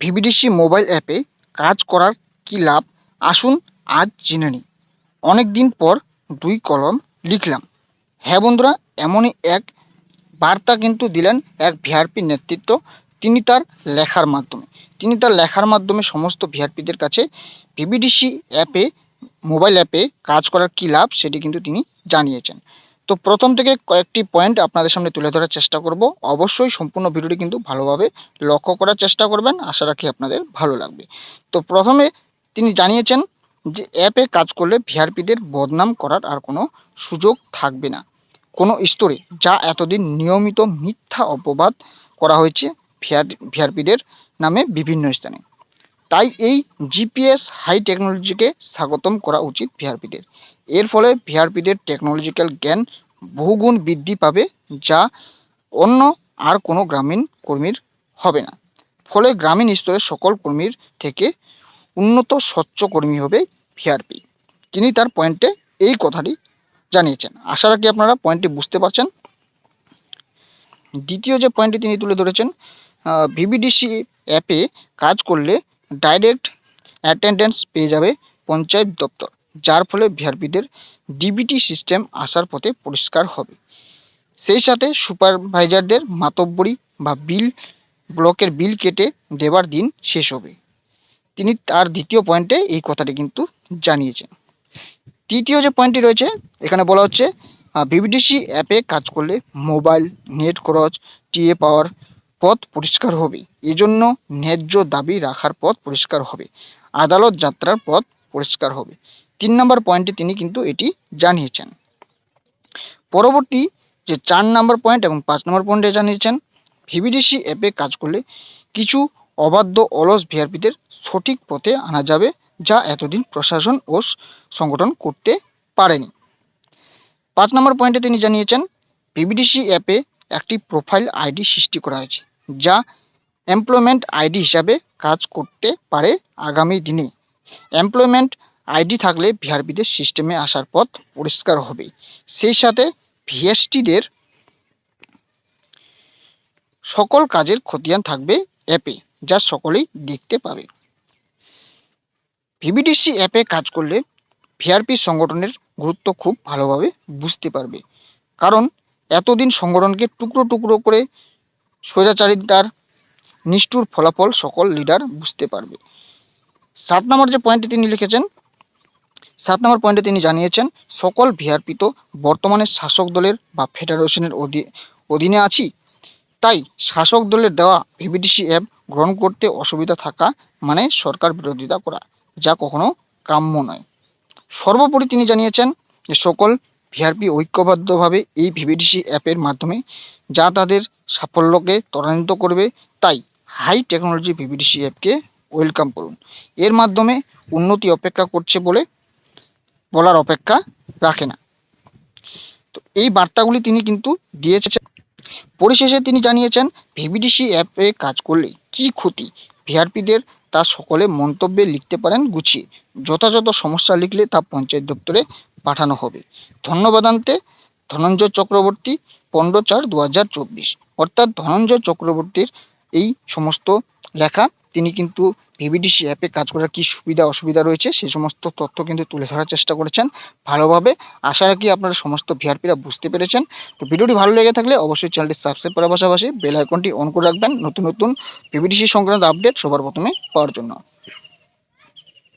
VVDC mobile অ্যাপে কাজ করার কী লাভ? আসুন আজ জেনে নিই। অনেক দিন পর দুই কলম লিখলাম। হ্যাঁ বন্ধুরা, এমনই এক বার্তা কিন্তু দিলেন এক ভিআরপি নেতৃত্ব। তিনি তার লেখার মাধ্যমে, তিনি তার লেখার মাধ্যমে সমস্ত ভিআরপিদের কাছে ভিবিডিসি অ্যাপে, মোবাইল অ্যাপে কাজ করার কী লাভ সেটি কিন্তু তিনি জানিয়েছেন। তো প্রথম থেকে কয়েকটি পয়েন্ট আপনাদের সামনে তুলে ধরার চেষ্টা করব। অবশ্যই সম্পূর্ণ ভিডিওটি কিন্তু ভালোভাবে লক্ষ্য করার চেষ্টা করবেন। আশা রাখি আপনাদের ভালো লাগবে। তো প্রথমে তিনি জানিয়েছেন যে অ্যাপে কাজ করলে ভিআরপিদের বদনাম করার আর কোনো সুযোগ থাকবে না। কোনো স্তরে যা এতদিন নিয়মিত মিথ্যা অপবাদ করা হয়েছে ভিআর ভিআরপিদের নামে বিভিন্ন স্থানে। তাই এই জিপিএস হাই টেকনোলজিকে স্বাগতম করা উচিত ভিআরপিদের এর ফলে ভিআরপিদের টেকনোলজিক্যাল জ্ঞান বহুগুণ বৃদ্ধি পাবে, যা অন্য আর কোনো গ্রামীণ কর্মীর হবে না। ফলে গ্রামীণ স্তরের সকল কর্মীর থেকে উন্নত, স্বচ্ছ কর্মী হবে ভিআরপি। তিনি তার পয়েন্টে এই কথাটি জানিয়েছেন। আশা রাখি আপনারা পয়েন্টটি বুঝতে পারছেন। দ্বিতীয় যে পয়েন্টটি তিনি তুলে ধরেছেন ভিবিডিসি অ্যাপে কাজ করলে ডাইরেক্ট অ্যাটেন্ডেন্স পেয়ে যাবে পঞ্চায়েত দপ্তর। যার ফলে ভিআরপিদের ডিবিটি সিস্টেম আসার পথে পরিষ্কার হবে। সেই সাথে সুপারভাইজারদের মাতব্বরি বা বিল, ব্লকের বিল কেটে দেবার দিন শেষ হবে। তিনি তার দ্বিতীয় পয়েন্টে এই কথাটি কিন্তু জানিয়েছেন। তৃতীয় যে পয়েন্টটি রয়েছে, এখানে বলা হচ্ছে ভিভিডিসি অ্যাপে কাজ করলে মোবাইল নেট খরচ টিএ পাওয়ার পথ পরিষ্কার হবে। এজন্য ন্যায্য দাবি রাখার পথ পরিষ্কার হবে। আদালত যাত্রার পথ পরিষ্কার হবে। তিন নম্বর পয়েন্টে তিনি কিন্তু এটি জানিয়েছেন। পরবর্তী যে চার নম্বর পয়েন্ট এবং পাঁচ নম্বর পয়েন্টে জানিয়েছেন ভিভিডিসি অ্যাপে কাজ করলে কিছু অবাধ্য, অলস ভিআরপিদের সঠিক পথে আনা যাবে যা এতদিন প্রশাসন ও সংগঠন করতে পারেনি। পাঁচ নম্বর পয়েন্টে তিনি জানিয়েছেন ভিভিডিসি অ্যাপে একটি প্রোফাইল আইডি সৃষ্টি করা হয়েছে, যা এমপ্লয়মেন্ট আইডি হিসাবে কাজ করতে পারে আগামী দিনে। এমপ্লয়মেন্ট আইডি থাকলে ভিআরপিদের সিস্টেমে আসার পথ পরিষ্কার হবে। সেই সাথে ভিএসটিদের সকল কাজের খতিয়ান থাকবে অ্যাপে, যা সকলেই দেখতে পাবে। ভিভিডিসি অ্যাপে কাজ করলে ভিআরপি সংগঠনের গুরুত্ব খুব ভালোভাবে বুঝতে পারবে। কারণ এতদিন সংগঠনকে টুকরো টুকরো করে স্বৈরাচারিতার নিষ্ঠুর ফলাফল সকল লিডার বুঝতে পারবে। সাত নম্বর যে পয়েন্টটি তিনি লিখেছেন সাত নম্বর পয়েন্টে তিনি জানিয়েছেন, সকল ভিআরপি তো বর্তমানে শাসক দলের বা ফেডারেশনের অধী- অধীনে আছি। তাই শাসক দলের দেওয়া ভিভিডিসি অ্যাপ গ্রহণ করতে অসুবিধা থাকা মানে সরকার বিরোধিতা করা, যা কখনো কাম্য নয়। সর্বোপরি তিনি জানিয়েছেন যে সকল ভিআরপি ঐক্যবদ্ধভাবে এই ভিভিডিসি অ্যাপের মাধ্যমে যা তাদের সাফল্যকে ত্বরান্বিত করবে, তাই হাই টেকনোলজি ভিভিডিসি অ্যাপকে ওয়েলকাম করুন। এর মাধ্যমে উন্নতি অপেক্ষা করছে বলে বলার অপেক্ষা রাখে না। তো এই বার্তাগুলি তিনি কিন্তু দিয়েছেন। পরিশেষে তিনি জানিয়েছেন, ভিভিডিসি অ্যাপে কাজ করলে কি ক্ষতি? ভিআরপিদের তা সকলে মন্তব্যে লিখতে পারেন গুছিয়ে। যথাযথ সমস্যা লিখলে তা পঞ্চায়েত দপ্তরে পাঠানো হবে। ধন্যবাদান্তে ধনঞ্জয় চক্রবর্তী, পনেরো চার দু অর্থাৎ ধনঞ্জয় চক্রবর্তীর এই সমস্ত লেখা তিনি কিন্তু ভিভিডিসি অ্যাপে কাজ করার কি সুবিধা, অসুবিধা রয়েছে? সে সমস্ত তথ্য কিন্তু তুলে ধরার চেষ্টা করেছেন ভালোভাবে। আশা রাখি আপনারা সমস্ত ভিআরপিরা বুঝতে পেরেছেন। তো ভিডিওটি ভালো লেগে থাকলে অবশ্যই চ্যানেলটি সাবস্ক্রাইব করার পাশাপাশি বেল আইকনটি অন করে রাখবেন। নতুন নতুন ভিভিডিসি সংক্রান্ত আপডেট সবার প্রথমে পাওয়ার জন্য।